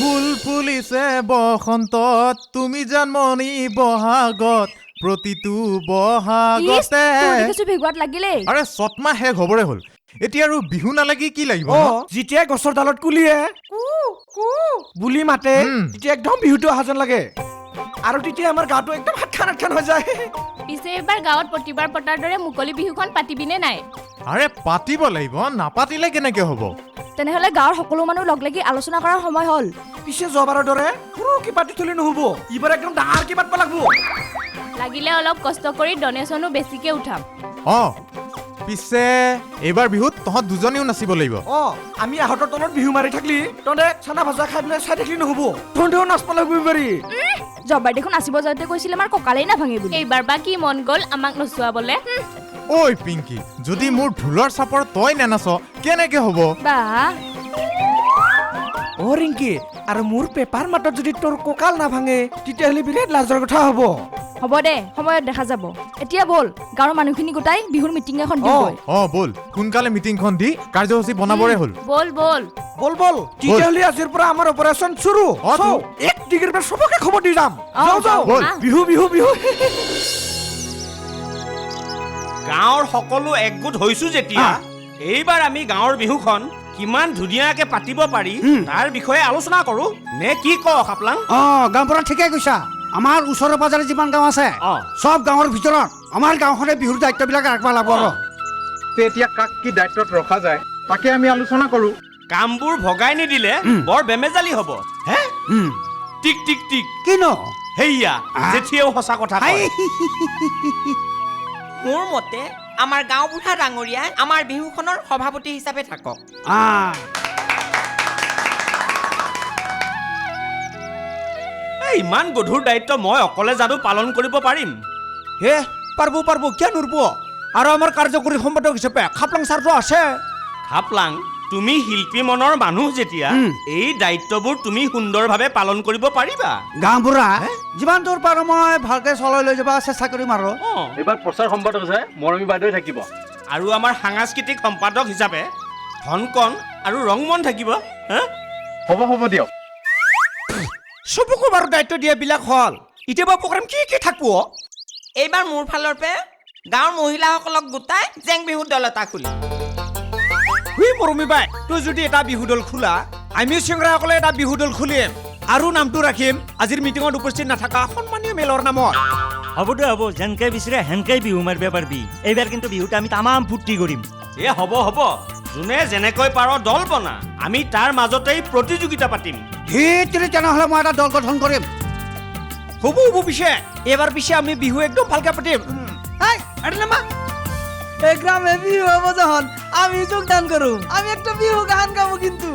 ফুল ফুলিছে বসন্তত তুমি জন্মনি বহাগত প্ৰতিটো বহাগতে। ভেগুৱাত লাগিলেই আৰে ছটমাহ শেষ হ'বৰে হ'ল। এতিয়া আৰু বিহু নালাগি কি লাগিব? যেতিয়াই গছৰ ডালত কুলিয়ে। কু কু। বুলি মাতে। তেতিয়া একদম বিহুটো অহা যেন লাগে। আৰু তেতিয়া আমাৰ গাটো একদম হাতখান হাতখান হৈ যায়। পিছে এইবাৰ গাঁৱত প্ৰতিবাৰ পতাৰ দৰে মুকলি বিহুখন পাতিবিনে নাই? আৰে পাতিব লাগিব নাপাতিলে কেনেকে হ'ব? তেনেহলে গাঁৱৰ সকলো মানুহ লগ লাগি আলোচনা কৰাৰ সময় হ'ল। পিছে যোৱাবাৰৰ দৰে সৰুকে পাতি থলে নহ'ব। এইবাৰ একদম ডাঙৰকে পাতিব লাগিব লাগিলে অলপ কষ্ট কৰি ডনেশ্যনো বেছিকে উঠাম। অ পিছে এইবাৰ বিহুত তহঁত দুজনীও নাচিব লাগিব। অ আমি আহঁতৰ তলত বিহু মাৰি থাকলি তহঁতে চানা ভাজা খাই পেলাই চাই থাকিলি নহ'ব। তহঁতেও নাচব লাগিব পাৰি। জব্বাৰ দেখোন নাচিব যাওঁতে কৈছিলে আমাৰ কঁকালেই নাভাঙে বুলি। এইবাৰ বা কি মন গ'ল আমাক নচুৱাবলে ঐ পিংকি যদি মোৰ ঢোলৰ চাপৰ তই নেনাচ কেনেকে হ'ব? বা। অ ৰিংকি আৰু মোৰ পেপাৰ মাতত যদি তোৰ কঁকাল নাভাঙে তেতিয়াহ'লে বিৰাট লাজৰ কথা হ'ব। হ'ব দে সময়ত দেখা যাব। এতিয়া ব'ল গাঁৱৰ মানুহখিনি গোটাই বিহুৰ মিটিং এখন দিওঁগৈ অ ব'ল সোনকালে মিটিংখন দি কাৰ্যসূচী বনাবৰে হ'ল। ব'ল ব'ল। বল বল তেতিয়াহ'লে আজিৰ পৰা আমাৰ অপাৰেশ্যন চুৰু অ, তো। চাও, এক ডিগ্ৰীৰ পৰা চবকে খবৰ দি যাম। অ, যাওঁ যাওঁ। ব'ল। আহ। বিহু বিহু বিহু। গাঁৱৰ সকলো একগোট হৈছো যেতিয়া এইবাৰ আমি গাঁৱৰ বিহুখন কিমান ধুনীয়াকে পাতিব পাৰি তাৰ বিষয়ে আলোচনা কৰো। নে কি ক খাপলাং? অ গাঁওবুঢ়া ঠিকে কৈছা। আমাৰ ওচৰে পাজৰে যিমান গাঁও আছে অ। চব গাঁৱৰ ভিতৰত আমাৰ গাঁওখনে বিহুৰ দায়িত্ববিলাক ৰাখিব লাগিব আৰু এতিয়া কাক কি দায়িত্বত ৰখা যায় তাকে আমি আলোচনা কৰোঁ। কামবোৰ ভগাই নিদিলে বৰ বেমেজালি হ'ব। হে? টিক টিক টিক। কিনো? হেইয়া আহ। জেঠিয়েও সঁচা কথা মোৰ মতে আমাৰ গাঁওবুঢ়া ডাঙৰীয়াই আমাৰ বিহুখনৰ সভাপতি হিচাপে থাকক। এই ইমান গধুৰ দায়িত্ব মই অকলে জানো পালন কৰিব পাৰিম। হে পাৰব পাৰব কিয় নুৰব? আৰু আমাৰ কাৰ্যকৰী সম্পাদক হিচাপে খাপলাং ছাৰটো আছে। খাপলাং তুমি শিল্পী মনৰ মানুহ যেতিয়া এই দায়িত্ববোৰ তুমি সুন্দৰভাৱে পালন কৰিব পাৰিবা। গাঁওবুঢ়া যিমান দূৰ পাৰোঁ মই ভালকে চলাই লৈ যাব চেষ্টা কৰিম আৰু। এইবাৰ প্ৰচাৰ সম্পাদক হৈছে মৰমী বাইদেউ থাকিব। আৰু আমাৰ সাংস্কৃতিক সম্পাদক হিচাপে ধনকণ আৰু ৰংমন থাকিব হা? হ'ব হ'ব দিয়ক। চবকো বাৰু দায়িত্ব দিয়া বিলাক হ'ল। এতিয়া বা প্ৰগ্ৰাম কি কি থাকব? এইবাৰ মোৰ ফালৰ পৰা গাঁৱৰ মহিলাসকলক গোটাই জেং বিহু দল এটা খুলিম হুই মৰমী বাই তই যদি এটা বিহু দল খোলা আমি চেংৰাসকলে এটা বিহু দল খুলিম আৰু নামটো ৰাখিম আজিৰ মিটিঙত উপস্থিত নাথাকা সন্মানীয় মেলৰ নামত। হ'ব দে হ'ব যেনকে বিচাৰে সেনকে বিহু মাৰিব পাৰিবি। এইবাৰ কিন্তু বিহুত আমি তামাম ফূৰ্তি কৰিম। এ হ'ব হ'ব। যোনে যেনেকৈ পাৰ দল বনা আমি তাৰ মাজতেই প্ৰতিযোগিতা পাতিম। ধীৰে তেনেহ'লে মই এটা দল গঠন কৰিম। হ'ব হ'ব পিছে। এবাৰ পিছে আমি বিহু একদম ভালকে পাতিম। এই। এই গ্রামে বিহু হব যখন আমি যোগদান করুম আমি একটা বিহু গান গাবো কিন্তু।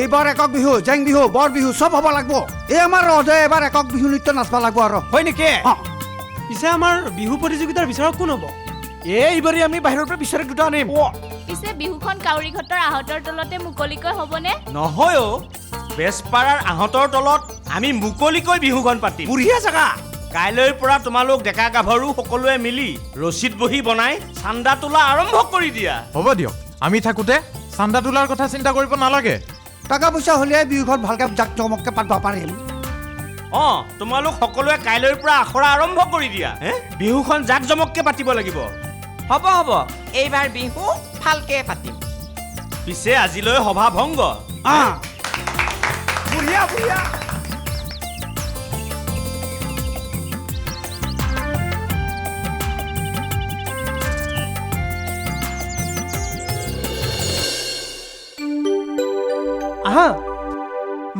এইবাৰ একক বিহু জেং বিহু বৰ বিহু চব হ'ব লাগিব। এই আমাৰ ৰধে এবাৰ একক বিহু নৃত্য নাচব লাগিব আৰু। হয় নেকি? পিছে আমাৰ বিহু প্ৰতিযোগিতাৰ বিচাৰক কোন হ'ব? এ এইবাৰে আমি বাহিৰৰ পৰা বিচাৰি দুটা আনিম। পিছে বিহুখন কাউৰীঘাটৰ আহঁতৰ তলতে মুকলিকৈ হ'বনে? নহয় অ' বেজপাৰাৰ আহঁতৰ তলত আমি মুকলিকৈ বিহুখন পাতিম। বঢ়িয়া জেগা। কাইলৈৰ পৰা তোমালোক ডেকা গাভৰু সকলোৱে মিলি ৰচিদ বহি বনাই চান্দা তোলা আৰম্ভ কৰি দিয়া। হ'ব দিয়ক আমি থাকোঁতে চান্দা তোলাৰ কথা চিন্তা কৰিব নালাগে। টকা পইচা হ'লে বিহুখন ভালকে জাক জমককে পাতিব পাৰিম অঁ তোমালোক সকলোৱে কাইলৈৰ পৰা আখৰা আৰম্ভ কৰি দিয়া। হে? বিহুখন জাক জমককে পাতিব লাগিব। হ'ব হ'ব। এইবাৰ বিহু ভালকে পাতিম। পিছে আজিলৈ সভা ভংগ। আহ বঢ়িয়া বঢ়িয়া। আহা।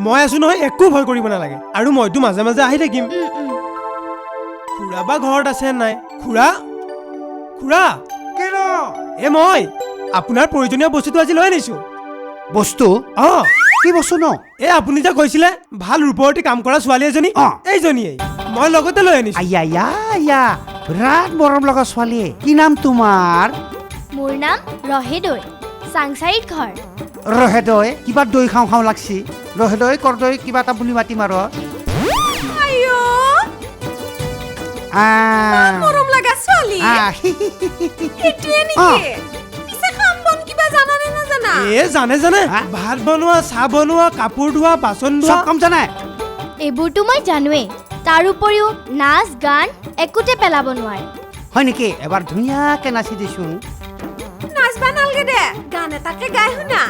মই আছো নহয় একো ভয় কৰিব নালাগে। আৰু মইতো মাজে মাজে আহি থাকিম। খুৰা বা ঘৰত আছে নাই? খুৰা? খুৰা কিনো? এ মই আপোনাৰ প্ৰয়োজনীয় বস্তুটো আজি লৈ আনিছো। বস্তু? অ। কি বস্তু ন? এ আপুনি যে কৈছিলে ভালো ৰূপৱতী কাম কৰা ছোৱালী এজনী অ। এইজনীয়েই মই লগতে লৈ আনিছো। আয়া আয়া আয়া বিৰাট মৰম লগা ছোৱালী কি নাম তোমাৰ? মোৰ নাম ৰহেদৈ চাংচাৰিত ঘৰ। ৰহেদৈ কিবা দৈ খাওঁ খাওঁ লাগছি। ৰহেদৈ কৰদৈ কিবা এটা বুলি মাতিম আৰু আহ, মৰম লগা ছোৱালী। আহ, সেইটোৱে পিছে কাম বন কিবা জানানে নাজানা? না এ জানে জানে। ভাত বনোৱা চাহ বনোৱা কাপোৰ ধোৱা বাচন ধোৱা। কাম জানে এইবোৰতো মই জানোৱেই। তাৰ উপৰিও নাচ গান একোতে পেলাব নোৱাৰে। হয় নেকি? এবাৰ ধুনীয়াকে নাচি দিছোন নাচবা নালগে দে। গান এটাকে গাই শুনা।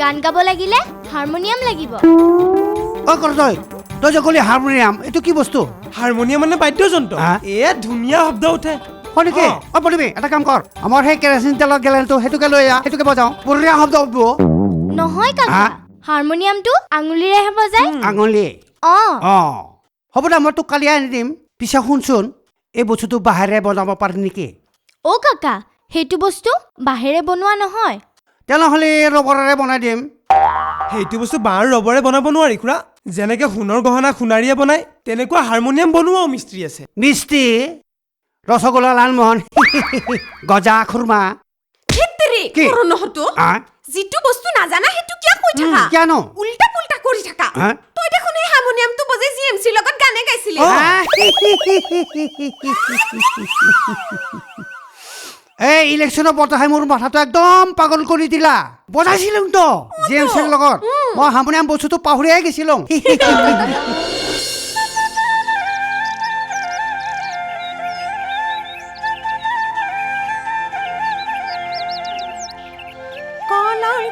গান গাব লাগিলে হাৰমনিয়াম লাগিব। অ কৰতই তই যে ক'লি হাৰমনিয়াম এইটো কি বস্তু? হাৰমনিয়াম মানে বাদ্যযন্ত্ৰ। হা? এ ধুনীয়া শব্দ উঠে। হয় নেকি? অ। অ এটা কাম কৰ। আমাৰ সেই কেৰাচিন তেলৰ গেলেনটো সেইটোকে লৈ আহ সেইটোকে বজাওঁ। বঢ়িয়া শব্দ উঠব। নহয় কাকা হাৰমনিয়ামটো আঙুলিৰেহে বজায়। আঙুলি। অঁ। অ। হ'ব দে মই তোক কালি আনি দিম। পিছে শুনচোন এই বস্তুটো বাহিৰে বনাব পাৰি নেকি? অ' কাকা সেইটো বস্তু বাঁহেৰে বনোৱা নহয়। তেনেহ'লে ৰবৰেৰে বনাই দিম। সেইটো বস্তু বাঁহৰ ৰবৰে বনাব নোৱাৰি খুৰা। যেনেকে সোণৰ গহনা সোণাৰীয়ে বনায় তেনেকুৱা হাৰমনিয়াম বনোৱাও মিস্ত্ৰী আছে। মিষ্টি ৰসগোল্লা লালমোহন। গজা খুৰমা। যিটো বস্তু নাজানা সেইটো কিয় কৈ থাকা? কিয়নো? উল্টা পুল্টা কৰি থাকা? তই দেখোন সেই হাৰমনিয়ামটো বজাই জি এম চিৰ লগত গানে গাইছিলি। এই ইলেকশ্যনৰ বতাহে মোৰ মাথাটো একদম পাগল কৰি দিলা। বজাইছিলো তো জেমছৰ লগত। মই হাৰমনিয়াম বস্তুটো পাহৰিয়ে গৈছিলো। কলৰ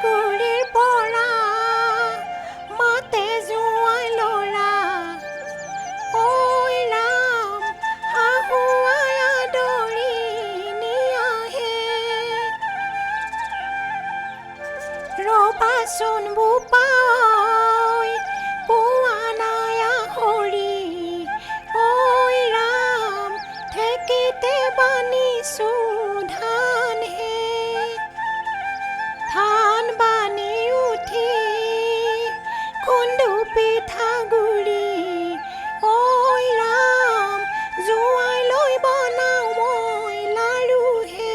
খুন্দু পিঠাগুৰি ঐ ৰাম জোৱাই লৈ বনাওঁ মই লাৰু হে।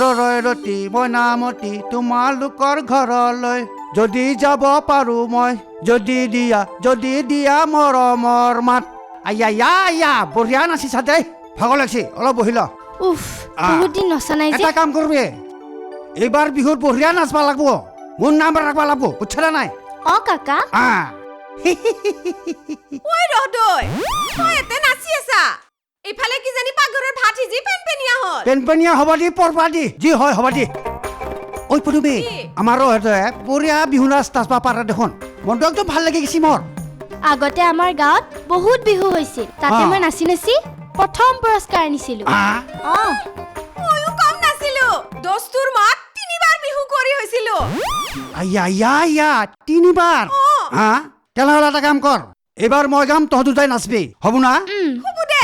ৰয় ৰতি মইনামতি তোমালোকৰ ঘৰলৈ যদি যাব পাৰো মই, যদি দিয়া যদি দিয়া মৰমৰ মাত। আয়া ইয়া আয়া, বঢ়িয়া নাচিছা দেই। ভাগৰ লাগছি অলপ বহি ল উফ আহ। বহুত দিন নচা নাই যে। এটা কাম কৰবি। এইবাৰ বিহুত বঢ়িয়া নাচবা লাগব। মোৰ নাম ৰাখবা লাগব বুজছা নাই? অঁ কাকা। ঐ ৰহদৈ তই এতে নাচি আছা। এইফালে কিজানি পাকঘৰৰ ভাত সিজি পেন পেনিয়া হ'ল। পেনপেনীয়া হ'ব দি পৰবা দি যি হয় হ'ব দি। ঐ পদুমী কি? আমাৰ ৰহেতে বঢ়িয়া বিহু নাচ নাচবা পাৰে দেখোন। মনটো একদম ভাল লাগি গৈছি মোৰ। আগতে আমাৰ গাঁৱত বহুত বিহু হৈছিল। তাতে মই নাচি নাচি প্ৰথম পুৰস্কাৰ আনিছিলো ময়ো কম নাছিলো। দস্তুৰ মাত তিনিবাৰ বিহু কৰি হৈছিলো। আয়া ইয়া ইয়া তিনিবাৰ? হা? তেনেহ'লে এটা কাম কৰ। এইবাৰ মই গাম তহঁত দুটাই নাচবি। হ'ব না? হ'ব দে।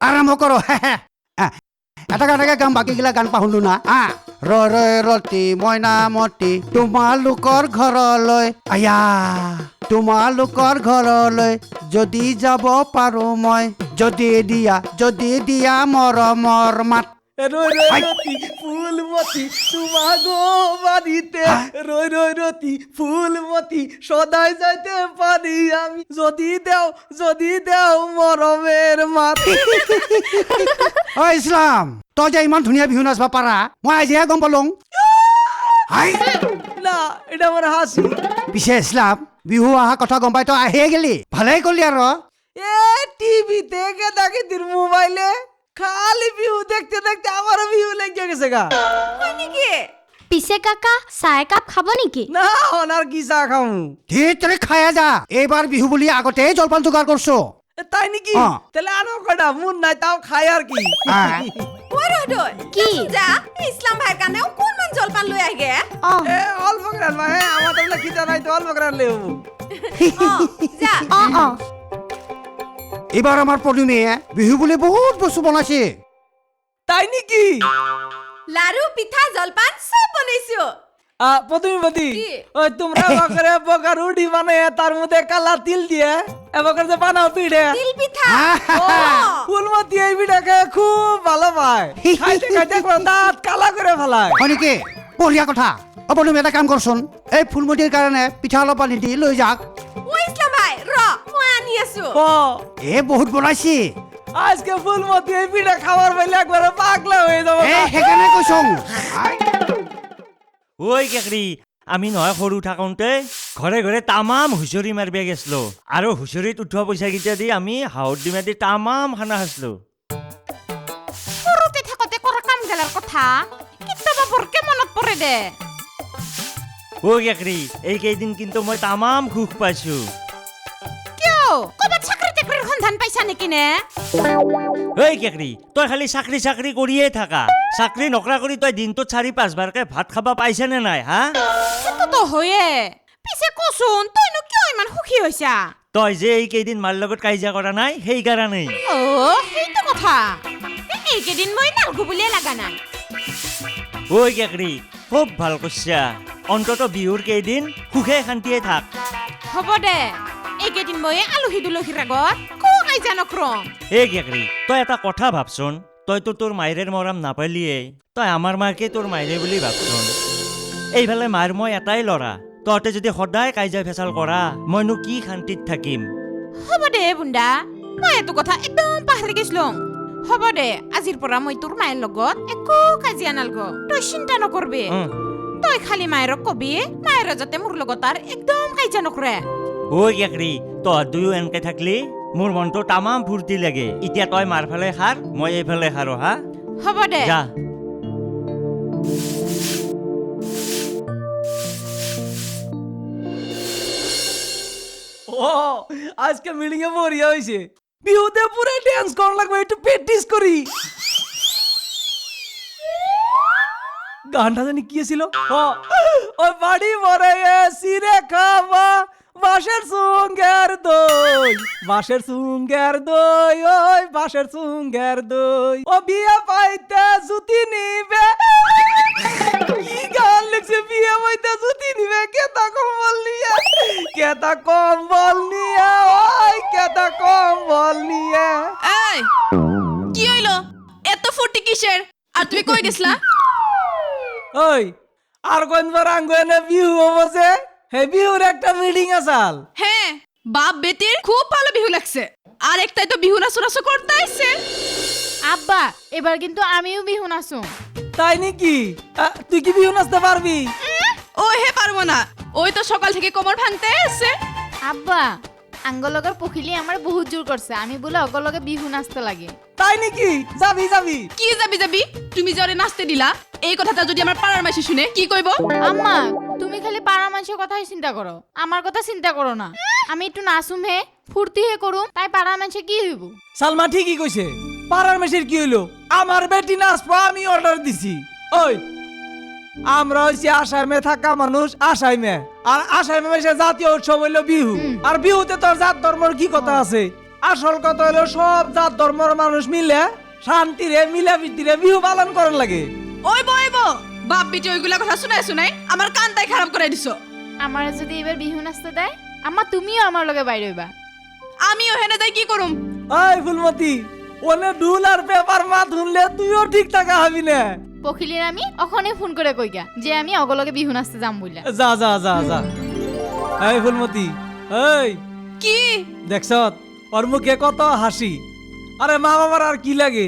আৰম্ভ কৰ। এটা গানকে গাম বাকীগিলা গান পাহৰিলো না। আহ, ৰয় ৰয় ৰতি মইনামতি তোমালোকৰ ঘৰলৈ। আয়া তোমালোকৰ ঘৰলৈ যদি যাব পাৰো মই যদি দিয়া যদি দিয়া মৰমৰ মাত। ফুলমতি তোমাগো বাড়িতে হা? রই রই রতি ফুলমতি সদাই যাইতে পারি আমি। যদি দেও যদি দেও মরমের মাত ঐ ইছলাম তই যে ইমান ধুনীয়া বিহু নাচবা পাৰা মই আজিহে গম পালো। হাই। না এটা আমার হাসি পিছে ইছলাম বিহু অহা কথা গম পাই তই আহিয়ে গেলি। ভালেই কৰিলি আৰু। এ টিভিতে দেখে দিন মোবাইলে খালি বিহু দেখতে দেখতে আমারও বিহু লেগে গেছে গা। নেকি? পিছে কাকা চাহ একাপ খাব নেকি? না অনার কি চা খাও? ধীৰে খায়া যা এইবাৰ বিহু বুলি আগতেই জলপান যোগাৰ কৰছো। তাই নাকি? অ। তাহলে আনো কটা মুন নাই তাও খাই আর কি? আহ, কি? যা ইছলাম ভাইৰ কাৰণে অকণমান জলপান লৈ আহগে অঁ। এ অল্প করে আনবা হ্যাঁ আমার তাহলে খিদা নাই তো অল্প করে আনলে হব যা। অঁ অঁ। এইবাৰ আমাৰ পদুমীয়ে বিহু বুলি বহুত বস্তু বনাইছে। তাই নাকি? লাৰু পিঠা জলপান চব বনাইছো। বদি কি? ওই তোমরা বকরে বকার রুটি বানায় তার মধ্যে কালা তিল দিয়ে এবার যে বানাও পিঠে তিল পিঠা? ও, ফুলমতি এই পিঠা খেয়ে খুব ভালো পায় খাইতে খাইতে দাঁত কালা করে ফেলায়। হয় নেকি বঢ়িয়া কথা। অ পদুমী এটা কাম কৰচোন। এই ফুলমতিৰ কাৰণে পিঠা অলপ আনি দি লৈ ভাই ৰ মই আনি আছো। ও এ বহুত বনাইছে। আজকে ফুলমতি এই পিঠা খাবার পাইলে একবারে পাগলা হয়ে যাব। কৈছো ঐ কেকৰি আমি নহয় সৰু থাকোঁতে ঘৰে ঘৰে তামাম হুঁচৰি মাৰিব গেছলো আৰু হুঁচৰিত উঠোৱা পইচাকেইটা দি আমি হাঁহৰ ডিমা দি তামাম খানা খাইছিলোঁ। সৰুতে থাকোতে কৰা কাম গেলাৰ কথা? কেতিয়াবা বৰকে মনত পৰে দে। ঐ কেকৰি এইকেইদিন কিন্তু মই তামাম সুখ পাইছোঁ। কিয়? সন্ধান পাইছা নেকি নে? ঐ কেকৰি তই খালি চাকৰি চাকৰি কৰিয়ে থাকা। চাকৰি নকৰা কৰি তই দিনটোত চাৰি পাঁচবাৰকে ভাত খাব পাইছানে নাই হা? সেইটোতো হয়ে। পিছে কচোন তইনো কিয় ইমান সুখী হৈছা? তই যে এইকেইদিন মাৰ লগত কাজিয়া কৰা নাই সেইকাৰণেই। অ' সেইটো কথা। এ, এইকেইদিন মই নালগো বুলিয়ে লাগা নাই। ঐ কেকৰি খুব ভালো কৈছা অন্তত বিহুৰ কেইদিন সুখে শান্তিয়ে থাক। হ'ব দে। এইকেইদিন মই আলহী দুলহীৰ আগত কো কাজিয়া নকৰম এই কেকৰি তই এটা কথা ভাবচোন। তইতো তোৰ মায়েৰ মৰম নাপালিয়ে তই আমাৰ মাকে তোৰ মায়েৰে বুলি ভাবচোন। এইফালে মাৰ মই এটাই ল'ৰা। তহঁতে যদি সদায় কাজিয়া ফেচাল কৰা মইনো কি শান্তিত থাকিম? হ'ব দে বুন্দা মই এইটো কথা একদম পাহৰি গৈছিলো। হ'ব দে আজিৰ পৰা মই তোৰ মায়ের লগত একো কাজিয়া নালগ। তই চিন্তা নকৰবি। তই খালি মায়েৰক কবি মায়েৰে যাতে মোৰ লগত আৰু একদম কাজিয়া নকৰে। ঐ কেকৰি তহঁত দুয়ো এনেকে থাকলি? মোৰ মনটো তামাম ফূৰ্তি লাগে। এতিয়া তই মাৰ ফালে সাৰ মই এইফালে সাৰো হা? হ'ব দে। যা। ও আজকে মিটিং এ বরিয়া হইছে বিহুতে পুরো ডান্স করা লাগবে একটু প্র্যাকটিস করি গানটা জানি কি ছিল ও বাড়ি মরে সিরে খাওয়া বাঁশের সুঙ্গের দই বাঁশের সুঙ্গের দই ওই বাঁশের সুঙ্গের দই। ও বিয়ে পাইতে জুতি নিবে। কি গান লিখছে বিয়ে পাইতে জুতি নিবে? কেতা কম্বল নিয়ে কেতা কম্বল নিয়ে ওই কেতা কম্বল নিয়ে। এই কি হইল? এত ফুর্তি কিসের? আর তুই কই গেছলা? ওই আর কোনবার আঙ্গুয়ানে বিহু হবছে হে বিহুর একটা মিটিং আসাল। হ্যাঁ বাপ বেটির খুব ভালো বিহু লাগছে। আর একটাই তো বিহু নাচু নাচু করতে আইছে। আব্বা এবার কিন্তু আমিও বিহু নাচুম। তাই নাকি? তুই কি বিহু নাচতে পারবি? ও হে পারব না। ওই তো সকাল থেকে কোমর ভাঙতে আছে আব্বা আঙ্গলগৰ পখিলি আমাৰ বহুত জোৰ কৰিছে আমি বোলে অগলগে বিহু নাচতে লাগে। তাই নাকি? যাবি যাবি। কি যাবি যাবি? তুমি ওরে নাচতে দিলা এই কথাটা যদি আমার পাড়ার মাসি শুনে কি কইব? আম্মা তুমি খালি পাড়া মানুষের কথাই চিন্তা করো। আমার কথা চিন্তা করো না। আমি একটু নাচুম হে ফুর্তি হে করুম তাই পাড়া মানুষে কি হইব? সালমা ঠিকই কইছে। পাড়ার মেশের কি হইল? আমার বেটি নাচবো আমি অর্ডার দিছি। ওই আমরা হইছি আসামে থাকা মানুষ আসামে আর আসামে মেশে জাতীয় উৎসব হইল বিহু। আর বিহুতে তোর জাত ধর্মর কি কথা আছে? আসল কথা হইল সব জাত ধর্মর মানুষ মিলে শান্তিরে মিলাপিতিরে বিহু পালন করার লাগে। ওই বইব বাপ বিটি ওইগুলা কথা শুনাই শুনাই আমার কানটাই খারাপ করে দিছো। আমার যদি এবার বিহু নাচতে দেয় আম্মা তুমিও আমার লগে বাইরে হইবা। আমি ওখানে যাই কি করুম? ওই ফুলমতি ওনে ঢুল আর পেপার মা ধুনলে তুইও ঠিক থাকা হবি না। পখিলির আমি অখনে ফোন করে কইগা যে আমি অগলগে বিহু নাচতে যাম বইলা। যা যা যা যা। এই ফুলমতি এই। কি? দেখছ ওর মুখে কত হাসি। আরে মা বাবার আর কি লাগে?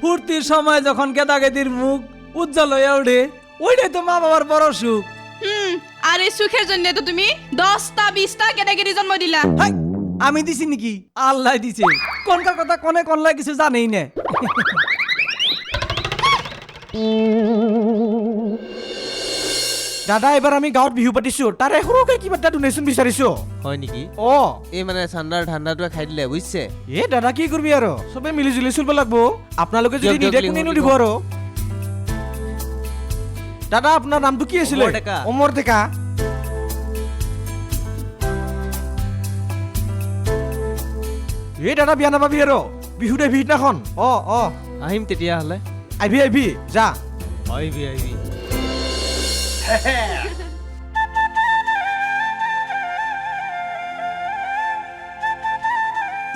ফুর্তির সময় যখন কেদাকেদির মুখ উজ্জ্বল হয়ে ওঠে। ওইটাই তো মা বাবার বড় সুখ। হুম আর এই সুখের জন্য তো তুমি দশটা বিশটা কেটাগেরি জন্ম দিলা। হাই, আমি দিছি নাকি? আল্লাহ দিছে। কোনকার কথা কোনে কোনলা কিছু জানেই না। দাদা এবাৰ আমি গাঁৱত বিহু পাতিছো। তাৰে সৰুকে কিবা এটা ডোনেশ্যন বিচাৰিছো। হয় নেকি? অ। এই মানে চান্দাৰ ধান্দাটোৱে খাই দিলে বুজিছে? এ দাদা কি কৰিবি আৰু? চবে মিলি জুলি চলিব লাগব। আপোনালোকে যদি দিয়ক, দিয়ক, নিদিয়ে কোনেনো দিব। আৰু? দাদা আপোনাৰ নামটো কি আছিলে অমৰ ডেকা। অমৰ ডেকা এই দাদা বিয়া নাপাবি আৰু। বিহু বিহুতে ভিতনাখন অ অ। আহিম তেতিয়াহ'লে। আহিবি আহিবি যা। আহিবি আহিবি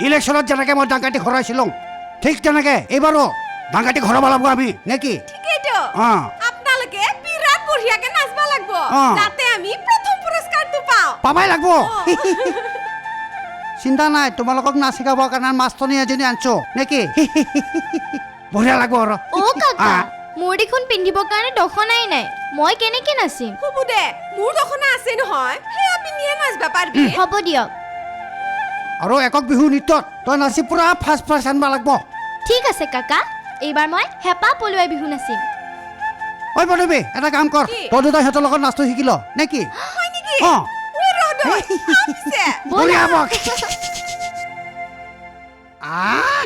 ইলেকশ্যনত যেনেকে মই ডাংকাটি ঘৰাইছিলোঁ ঠিক তেনেকে এইবাৰো ডাংকাটি ঘৰাব লাগিব আমি নেকি ঠিকেইতো। অঁ। আপনালোকে বিরাট বঢ়িয়াকে হ্যাঁ। যাতে আমি প্রথম পুরস্কারটো পাওঁ। পাবাই লাগব। চিন্তা নাই তোমালোকক নাচ শিকাবৰ কাৰণে মাষ্টনী এজনী আনিছো নেকি? বঢ়িয়া লাগব আৰু। অ কাকা মোৰ দেখোন পিন্ধিবৰ কাৰণে দখনাই নাই। মই কেনেকৈ নাচিম? হ'ব দে মোৰ দখনা আছে নহয় সেয়া পিন্ধিয়ে নাচবা পাৰবি। হ'ব দিয়ক। আৰু একক বিহু নৃত্যত তই নাচি পূৰা ফাৰ্ষ্ট ফাৰ্ষ্ট আনিব লাগব। ঠিক আছে কাকা। এইবাৰ মই হেঁপা পলুৱাই বিহু নাচিম। ঐ পদবী এটা কাম কৰ। তই দুটাই সিহঁতৰ লগত নাচটো শিকি ল নে কি? অ বঢ়িয়া বক। আহ